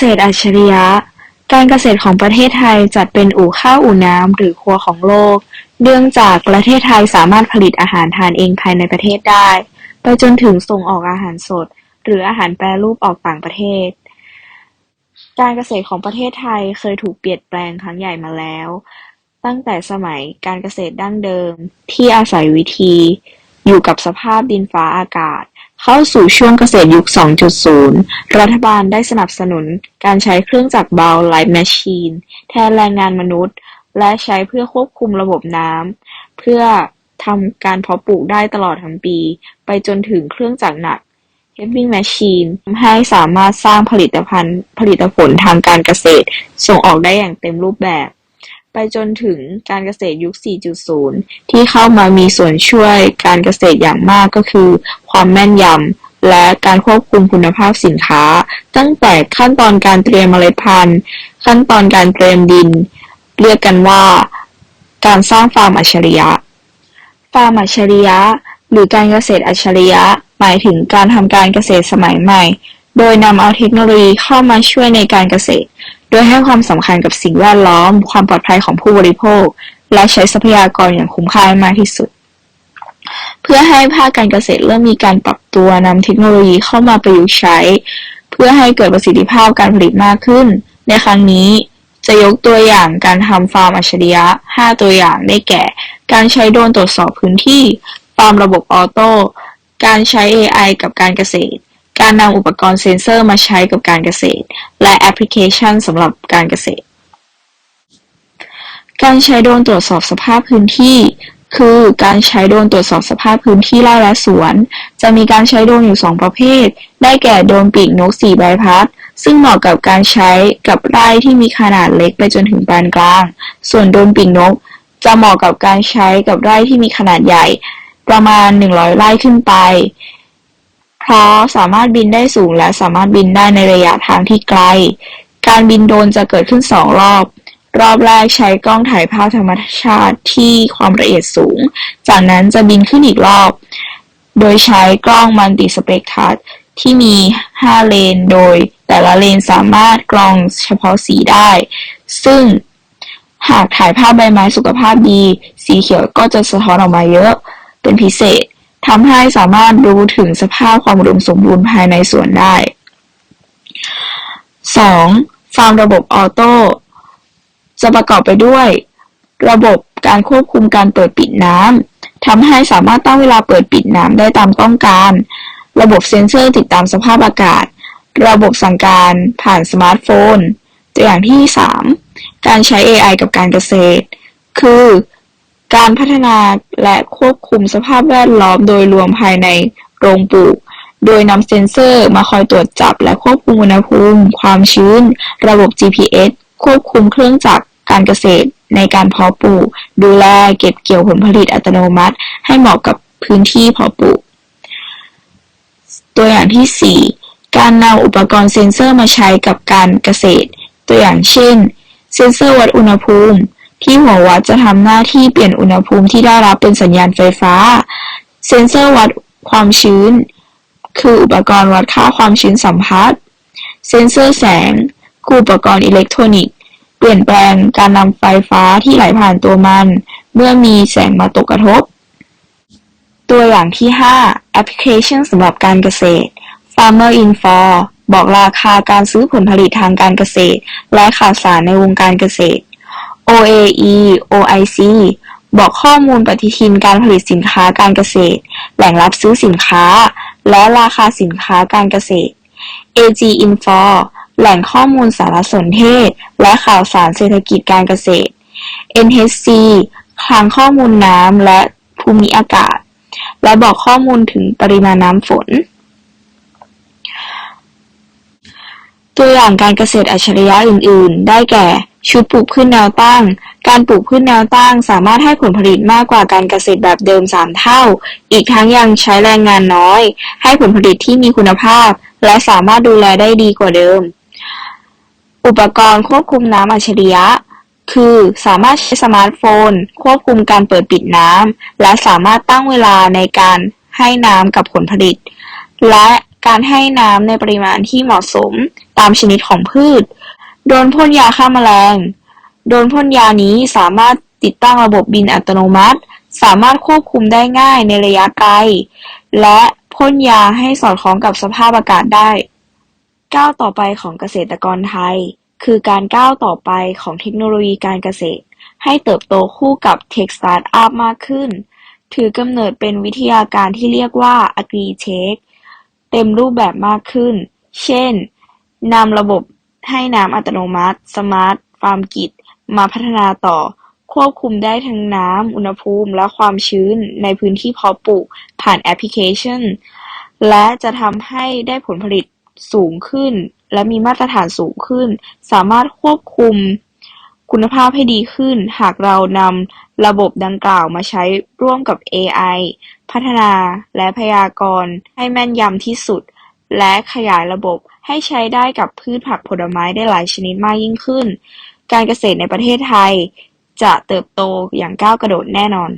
ษตรอัจฉริยะ การเกษตรของประเทศไทยจัดเป็นอู่ข้าวอู่น้ำหรือครัวของโลก เนื่องจากประเทศไทยสามารถผลิตอาหารทานเองภายในประเทศได้ ไปจนถึงส่งออกอาหารสด หรืออาหารแปรรูปออกต่างประเทศ การเกษตรของประเทศไทยเคยถูกเปลี่ยนแปลงครั้งใหญ่มาแล้ว ตั้งแต่สมัยการเกษตรดั้งเดิมที่อาศัยวิธี อยู่กับสภาพดินฟ้าอากาศ เข้าสู่ช่วงเกษตรยุค 2.0 รัฐบาลได้สนับสนุนการใช้เครื่องจักรเบา Light Machine แทนแรงงานมนุษย์ และใช้เพื่อควบคุมระบบน้ำเพื่อทำการเพาะปลูกได้ตลอดทั้งปี ไปจนถึงเครื่องจักรหนัก Heavy Machine ทำให้สามารถสร้างผลิตภัณฑ์ผลิตผลทางการเกษตร ส่งออกได้อย่างเต็มรูปแบบ จนถึงการเกษตรยุค 4.0 ที่เข้ามามีส่วนช่วยการเกษตรอย่างมากก็คือ ความแม่นยำและการควบคุมคุณภาพสินค้า ตั้งแต่ขั้นตอนการเตรียมเมล็ดพันธุ์ ขั้นตอนการเตรียมดิน เรียกกันว่า การสร้างฟาร์มอัจฉริยะ ฟาร์มอัจฉริยะ หรือการเกษตรอัจฉริยะ หมายถึงการทำการเกษตรสมัยใหม่ โดยนำเอาเทคโนโลยีเข้ามาช่วยในการเกษตร โดยให้ความสำคัญกับสิ่งแวดล้อม ความปลอดภัยของผู้บริโภค และใช้ทรัพยากรอย่างคุ้มค่าให้มากที่สุด เพื่อให้ภาคการเกษตรเริ่มมีการปรับตัวนำเทคโนโลยีเข้ามาประยุกต์ใช้ เพื่อให้เกิดประสิทธิภาพการผลิตมากขึ้น ในครั้งนี้จะยกตัวอย่างการทำฟาร์มอัจฉริยะ 5 ตัวอย่างได้แก่ การใช้โดรนตรวจสอบพื้นที่ ฟาร์มระบบออโต้ การใช้ AI กับการเกษตร การนำอุปกรณ์เซ็นเซอร์มาใช้กับการเกษตร และแอปพลิเคชันสำหรับการเกษตร การใช้โดรนตรวจสอบสภาพพื้นที่ คือการใช้โดรนตรวจสอบสภาพพื้นที่ไร่และสวน จะมีการใช้โดรนอยู่ 2 ประเภท ได้แก่โดรนปีกนกสีใบพัด ซึ่งเหมาะกับการใช้กับไร่ที่มีขนาดเล็กไปจนถึงปานกลาง ส่วนโดรนปีกนก จะเหมาะกับการใช้กับไร่ที่มีขนาดใหญ่ประมาณ 100 ไร่ขึ้นไป เพราะสามารถบินได้สูงและสามารถบินได้ในระยะทางที่ไกล การบินโดรนจะเกิดขึ้น2รอบ รอบแรกใช้กล้องถ่ายภาพธรรมชาติที่ความละเอียดสูง จากนั้นจะบินขึ้นอีกรอบ โดยใช้กล้องมัลติสเปกทัสที่มี 5 เลน โดยแต่ละเลนสามารถกรองเฉพาะสีได้ ซึ่งหากถ่ายภาพใบไม้สุขภาพดี สีเขียวก็จะสะท้อนออกมาเยอะ เป็นพิเศษ ทำให้สามารถรู้ถึงสภาพความอุดมสมบูรณ์ภายในสวนได้ 2. ฟาร์มระบบออโต้จะประกอบไปด้วย ระบบการควบคุมการเปิดปิดน้ำทำให้สามารถตั้งเวลาเปิดปิดน้ำได้ตามต้องการ ระบบเซ็นเซอร์ติดตามสภาพอากาศ ระบบสั่งการผ่านสมาร์ทโฟน ตัวอย่างที่ 3 การใช้ AI กับการเกษตร คือ การพัฒนาและควบคุมสภาพแวดล้อมโดยรวมภายในโรงปลูก โดยนำเซ็นเซอร์มาคอยตรวจจับและควบคุมอุณหภูมิ ความชื้น ระบบ GPS ควบคุมเครื่องจักรการเกษตร ในการเพาะปลูก ดูแลเก็บเกี่ยวผลผลิตอัตโนมัติ ให้เหมาะกับพื้นที่เพาะปลูก ตัวอย่างที่ 4 การนำอุปกรณ์เซ็นเซอร์มาใช้กับการเกษตร ตัวอย่างเช่น เซ็นเซอร์วัดอุณหภูมิ ที่หัววัดจะทำหน้าที่เปลี่ยนอุณหภูมิที่ได้รับเป็นสัญญาณไฟฟ้า เซ็นเซอร์วัดความชื้น คืออุปกรณ์วัดค่าความชื้นสัมผัส เซ็นเซอร์แสง คืออุปกรณ์อิเล็กทรอนิกส์ เปลี่ยนแปลงการนำไฟฟ้าที่ไหลผ่านตัวมัน เมื่อมีแสงมาตกกระทบ ตัวอย่างที่ 5 แอปพลิเคชันสำหรับการเกษตร Farmer Info บอกราคาการซื้อผลผลิตทางการเกษตร และข่าวสารในวงการเกษตร OAE OIC บอกข้อมูลปฏิทินการผลิตสินค้าการเกษตร แหล่งรับซื้อสินค้า และราคาสินค้าการเกษตร AG Info แหล่งข้อมูลสารสนเทศ และข่าวสารเศรษฐกิจการเกษตร NHC คลังข้อมูลน้ำและภูมิอากาศ และบอกข้อมูลถึงปริมาณน้ำฝน ตัวอย่างการเกษตรอัจฉริยะอื่น ๆ ได้แก่ ชุดปลูกพืชแนวตั้ง การปลูกพืชแนวตั้ง สามารถให้ผลผลิตมากกว่าการเกษตรแบบเดิม 3 เท่า อีกทั้งยังใช้แรงงานน้อย ให้ผลผลิตที่มีคุณภาพ และสามารถดูแลได้ดีกว่าเดิม อุปกรณ์ควบคุมน้ำอัจฉริยะ คือสามารถใช้สมาร์ทโฟน ควบคุมการเปิดปิดน้ำและสามารถตั้งเวลาในการให้น้ำกับผลผลิต และการให้น้ำในปริมาณที่เหมาะสมตามชนิดของพืช โดนพ่นยาฆ่าแมลง โดนพ่นยานี้สามารถติดตั้งระบบบินอัตโนมัติ สามารถควบคุมได้ง่ายในระยะไกล และพ่นยาให้สอดคล้องกับสภาพอากาศได้ ก้าวต่อไปของเกษตรกรไทย คือการก้าวต่อไปของเทคโนโลยีการเกษตร ให้เติบโตคู่กับเทคสตาร์ทอัพมากขึ้น ถือกำเนิดเป็นวิทยาการที่เรียกว่า Agri-Tech เต็มรูปแบบมากขึ้น เช่นนำระบบ ให้น้ำอัตโนมัติ สมาร์ท ฟาร์มกิจ มาพัฒนาต่อ ควบคุมได้ทั้งน้ำ อุณหภูมิ และความชื้นในพื้นที่เพาะปลูก ผ่านแอปพลิเคชัน และจะทำให้ได้ผลผลิตสูงขึ้น และมีมาตรฐานสูงขึ้น สามารถควบคุมคุณภาพให้ดีขึ้น หากเรานำระบบดังกล่าวมาใช้ร่วมกับ AI พัฒนาและพยากรณ์ให้แม่นยำที่สุด และขยายระบบ ให้ใช้ได้กับพืชผักผลไม้ได้หลายชนิดมากยิ่งขึ้น การเกษตรในประเทศไทยจะเติบโตอย่างก้าวกระโดดแน่นอน